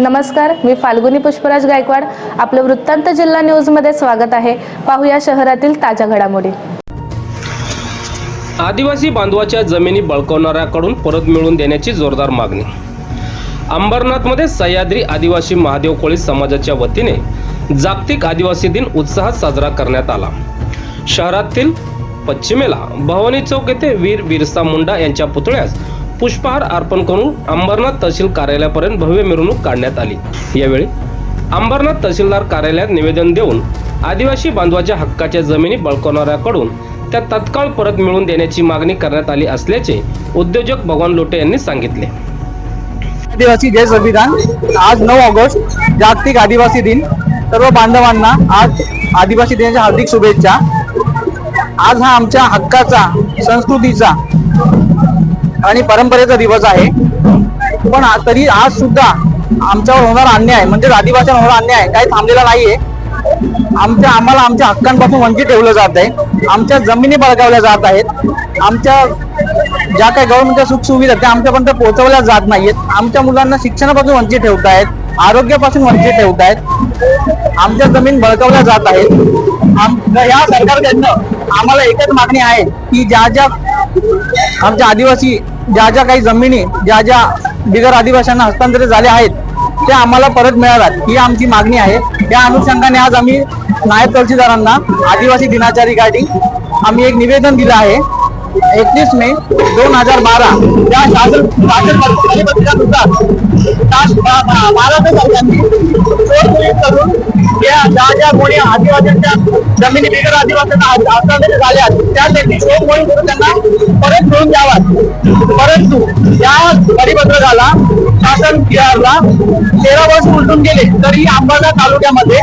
नमस्कार मी फाल्गुनी पुष्पराज गायकवाड. आपलं वृत्तांत जिल्हा न्यूजमध्ये स्वागत आहे. पाहूया शहरातील ताज्या घडामोडी. आदिवासी बांधवाच्या जमिनी बळकवणाऱ्याकडून परत मिळवून देण्याची जोरदार मागणी. अंबरनाथमध्ये सह्याद्री आदिवासी महादेव कोळी समाजाच्या वतीने जागतिक आदिवासी दिन उत्साहात साजरा करण्यात आला. शहरातील पश्चिमेला भवानी चौक येथे वीर बिरसा मुंडा यांच्या पुतळ्यास पुष्पहार अर्पण करून अंबरनाथ तहसील कार्यालयापर्यंत भव्य मिरवणूक काढण्यात आली. यावेळी अंबरनाथ तहसीलदार कार्यालयात निवेदन देऊन आदिवासी बांधवाच्या हक्काच्या जमिनी बळकावणाऱ्याकडून त्या तत्काळ परत मिळवून देण्याची मागणी करण्यात आली असल्याचे उद्योजक भगवान लोटे यांनी सांगितले. आदिवासी जय संविधान. आज नऊ ऑगस्ट जागतिक आदिवासी दिन. सर्व बांधवांना आज आदिवासी दिनाच्या हार्दिक शुभेच्छा. आज हा आमच्या हक्काचा संस्कृतीचा आणि परंपरेचा दिवस आहे. पण तरी आज सुद्धा आमच्यावर होणार अन्याय म्हणजे आदिवासीवर होणार अन्याय काही थांबलेला नाहीये. आमच्या आम्हाला आमच्या हक्कांपासून वंचित ठेवलं जात आहे. आमच्या जमिनी बळकावल्या जात आहेत. आमच्या ज्या काही गव्हर्नमेंटच्या सुखसुविधा त्या आमच्यापर्यंत पोहोचवल्या जात नाहीत आमच्या मुलांना शिक्षणापासून वंचित ठेवतायत आरोग्यापासून वंचित ठेवतायत आमच्या जमीन बळकावल्या जात आहेत. या सरकारकडनं आम्हाला एकच मागणी आहे की ज्या ज्या आमच्या आदिवासी ज्या ज्या काही जमिनी ज्या ज्या बिगर आदिवाशांना हस्तांतरित झाल्या आहेत त्या आम्हाला परत मिळाव्यात. ही आमची मागणी आहे. या अनुषंगाने आज आम्ही नायब तहसीलदारांना आदिवासी दिनाच्या रिगार्डिंग आम्ही एक निवेदन दिलं आहे. एकतीस मे दोन हजार बारा. या शासन शासन परिपत्रकानुसार महाराष्ट्र सरकारने करून या ज्या ज्या कोणी आदिवासींच्या जमिनी बिगर आदिवासींना हस्तांतरित झाल्या शोध मोहीम करून त्यांना परत मिळून द्यावा. परंतु या परिपत्रकाला शासन बिहारला तेरा वर्ष उलटून गेले तरी अंबाला तालुक्यामध्ये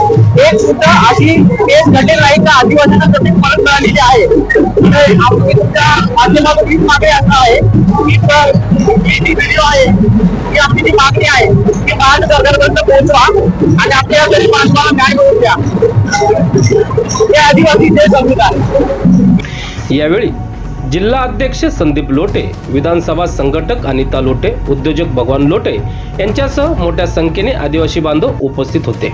एक सुद्धा अशी केस घडलेली नाही. का आदिवासींना जमीन परत मिळालेली आहे. तुमच्या माध्यमातून हीच मागणी असणार आहे. की तर जी व्हिडिओ आहे. ही आपली जी मागणी आहे. ती महाराष्ट्र सरकारपर्यंत पोहोचवा आणि आपल्या तरी माणसाला न्याय मिळवून द्या. हे आदिवासी जे संविधान. यावेळी जिल्हा अध्यक्ष संदीप लोटे विधानसभा संघटक अनिता लोटे उद्योजक भगवान लोटे यांच्यासह मोठ्या संख्येने आदिवासी बांधव उपस्थित होते.